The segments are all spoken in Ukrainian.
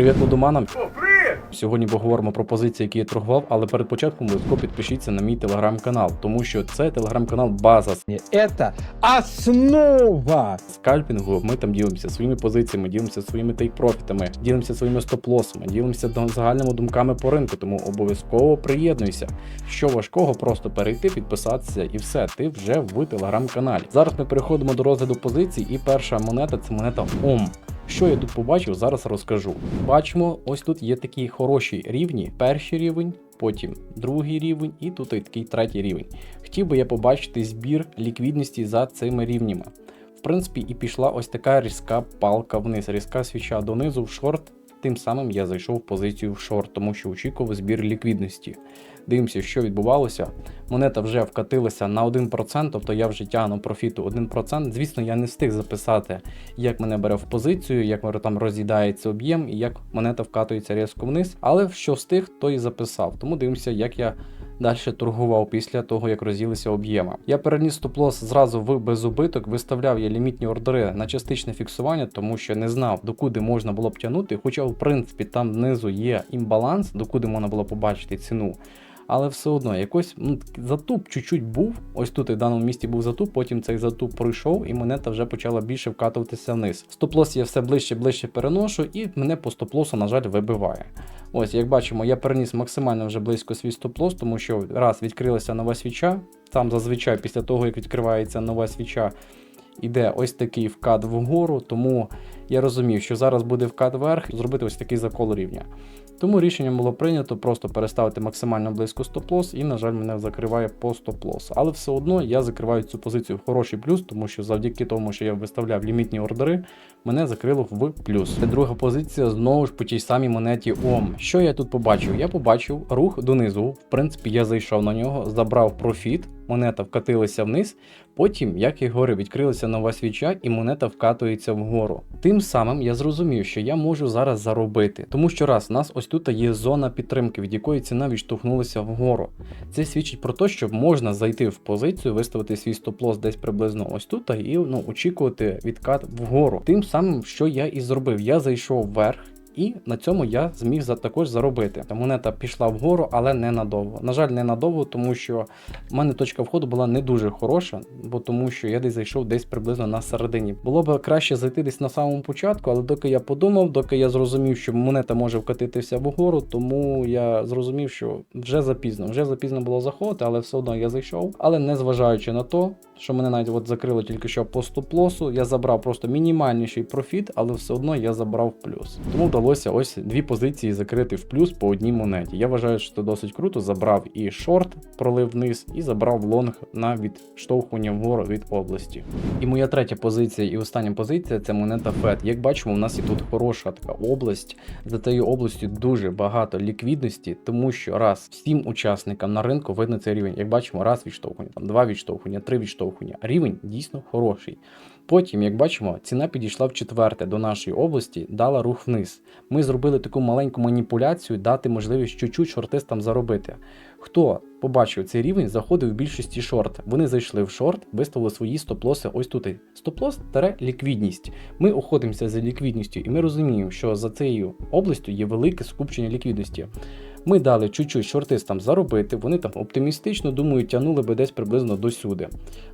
Привіт, лудоманам! Сьогодні поговоримо про позиції, які я торгував, але перед початком обов'язково підпишіться на мій телеграм-канал, тому що це телеграм-канал база Это основа. скальпінгу. Ми там ділимося своїми позиціями, ділимося своїми тейк-профітами, ділимося своїми стоп-лосами, ділимося до- загальними думками по ринку. Тому обов'язково приєднуйся. Що важкого, просто перейти, підписатися і все. Ти вже в телеграм-каналі. Зараз ми переходимо до розгляду позицій, і перша монета це монета ОМ. Що я тут побачив, зараз розкажу. Бачимо, ось тут є такі хороші рівні. Перший рівень, потім другий рівень, і тут і такий третій рівень. Хотів би я побачити збір ліквідності за цими рівнями. В принципі, і пішла ось така різка палка вниз, різка свіча донизу в шорт. Тим самим я зайшов в позицію в шорт, тому що очікував збір ліквідності. Дивимося, що відбувалося. Монета вже вкатилася на 1%, тобто я вже тягну профіту 1%. Звісно, я не встиг записати, як мене бере в позицію, як там роз'їдається об'єм і як монета вкатується різко вниз. Але що встиг, то і записав. Тому дивимося, як я далі торгував після того, як розділися об'єми. Я переніс стоп-лосс зразу в безубиток, виставляв я лімітні ордери на частичне фіксування, тому що не знав, докуди можна було б тягнути. Хоча, в принципі, там внизу є імбаланс, докуди можна було побачити ціну. Але все одно якось ну, затуп чуть-чуть був. Ось тут і в даному місці був затуп, потім цей затуп пройшов, і монета вже почала більше вкатуватися вниз. Стоп-лос я все ближче ближче переношу, і мене по стоп-лосу, на жаль, вибиває. Ось, як бачимо, я переніс максимально вже близько свій стоп-лос, тому що раз відкрилася нова свіча. Там зазвичай після того, як відкривається нова свіча, іде ось такий вкат вгору, тому я розумів, що зараз буде вкат вверх, зробити ось такий закол рівня. Тому рішення було прийнято просто переставити максимально близько стоп-лос, і, на жаль, мене закриває по стоп-лос. Але все одно я закриваю цю позицію в хороший плюс, тому що завдяки тому, що я виставляв лімітні ордери, мене закрило в плюс. Це друга позиція знову ж по тій самій монеті ОМ. Що я тут побачив? Я побачив рух донизу. В принципі, я зайшов на нього, забрав профіт, монета вкатилася вниз. Потім, як я говорив, відкрилася нова свіча, і монета вкатується вгору. Тим самим я зрозумів, що я можу зараз заробити, тому що раз у нас ось тут є зона підтримки, від якої ціна відштовхнулася вгору. Це свідчить про те, що можна зайти в позицію, виставити свій стоп-лос десь приблизно ось тут і ну, очікувати відкат вгору. Тим самим, що я і зробив, я зайшов вверх. І на цьому я зміг також заробити. Та монета пішла вгору, але не надовго. На жаль, не надовго, тому що в мене точка входу була не дуже хороша, бо тому що я десь зайшов десь приблизно на середині. Було б краще зайти десь на самому початку, але доки я подумав, доки я зрозумів, що монета може вкатитися вгору, тому я зрозумів, що вже запізно, вже запізно було заходити, але все одно я зайшов. Але не зважаючи на то, що мене навіть от закрило тільки що по стоп-лосу, я забрав просто мінімальніший профіт, але все одно я забрав плюс. Тому вдалося ось дві позиції закрити в плюс по одній монеті. Я вважаю, що це досить круто. Забрав і шорт, пролив вниз, і забрав лонг на відштовхування вгору від області. І моя третя позиція і остання позиція це монета FED. Як бачимо, у нас і тут хороша така область. За цією областю дуже багато ліквідності, тому що раз всім учасникам на ринку видно цей рівень. Як бачимо, раз відштовхування, там два відштовхування, три відштовхування. Рівень дійсно хороший. Потім, як бачимо, ціна підійшла в четверте до нашої області, дала рух вниз. Ми зробили таку маленьку маніпуляцію, дати можливість чуть-чуть шортистам заробити. Хто побачив цей рівень, заходив в більшості шорт. Вони зайшли в шорт, виставили свої стоп-лоси ось тут. Стоп-лос ліквідність. Ми охотимося за ліквідністю, і ми розуміємо, що за цією областю є велике скупчення ліквідності. Ми дали чуть-чуть шортистам заробити, вони там оптимістично думаю, тягнули би десь приблизно до сюди.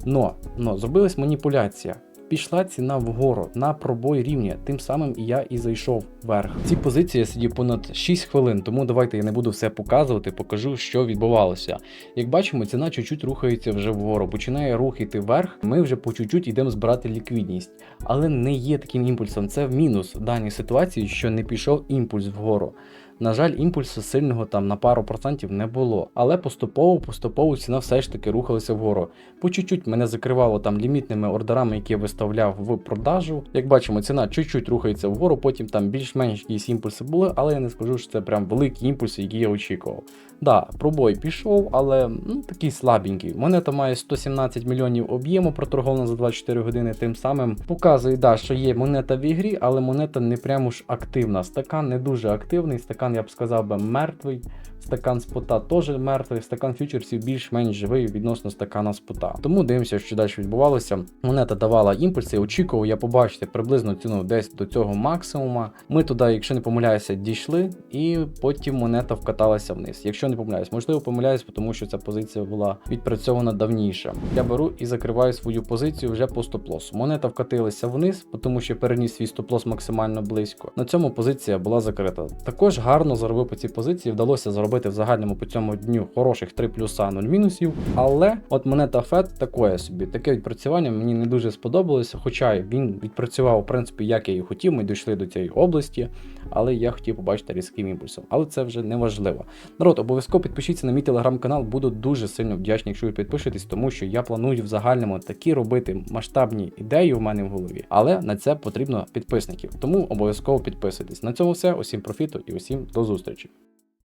Но, но зробилась маніпуляція. Пішла ціна вгору на пробой рівня, тим самим я і зайшов вверх. В цій позиції я сидів понад 6 хвилин, тому давайте я не буду все показувати, покажу, що відбувалося. Як бачимо, ціна чуть-чуть рухається вже вгору, починає рух іти вверх. Ми вже по чуть-чуть йдемо збирати ліквідність, але не є таким імпульсом. Це в мінус в даній ситуації, що не пішов імпульс вгору. На жаль, імпульсу сильного там на пару процентів не було, але поступово, поступово ціна все ж таки рухалася вгору. По чуть-чуть мене закривало там лімітними ордерами, які я виставляв в продажу. Як бачимо, ціна чуть-чуть рухається вгору, потім там більш-менш якісь імпульси були, але я не скажу, що це прям великі імпульси, які я очікував. Да, пробой пішов, але ну, такий слабенький. Монета має 117 мільйонів об'єму проторгована за 24 години. Тим самим показує, да, що є монета в ігрі, але монета не прямо ж активна. Стакан не дуже активний, стакан, я б сказав би, мертвий. Стакан спота теж мертвий, стакан фьючерсів більш-менш живий відносно стакана спота. Тому дивимося, що далі відбувалося. Монета давала імпульси, очікував я побачити приблизно ціну десь до цього максимума. Ми туди, якщо не помиляюся, дійшли, і потім монета вкаталася вниз. Якщо не помиляюсь, можливо, помиляюсь, тому що ця позиція була відпрацьована давніше. Я беру і закриваю свою позицію вже по стоп-лосу. Монета вкатилася вниз, тому що переніс свій стоп-лос максимально близько. На цьому позиція була закрита. Також гарно заробив по цій позиції. Вдалося заробити в загальному по цьому дню хороших 3 плюса 0 мінусів. Але от монета FED такое собі. Таке відпрацювання мені не дуже сподобалося. Хоча він відпрацював, в принципі, як я і хотів. Ми дійшли до цієї області, але я хотів побачити різким імпульсом. Але це вже не важливо. Народ, обов'язково підпишіться на мій телеграм-канал. Буду дуже сильно вдячний, якщо ви підпишетесь, тому що я планую в загальному такі робити масштабні ідеї у мене в голові. Але на це потрібно підписників. Тому обов'язково підписуйтесь. На цьому все. Усім профіту і усім до зустрічі.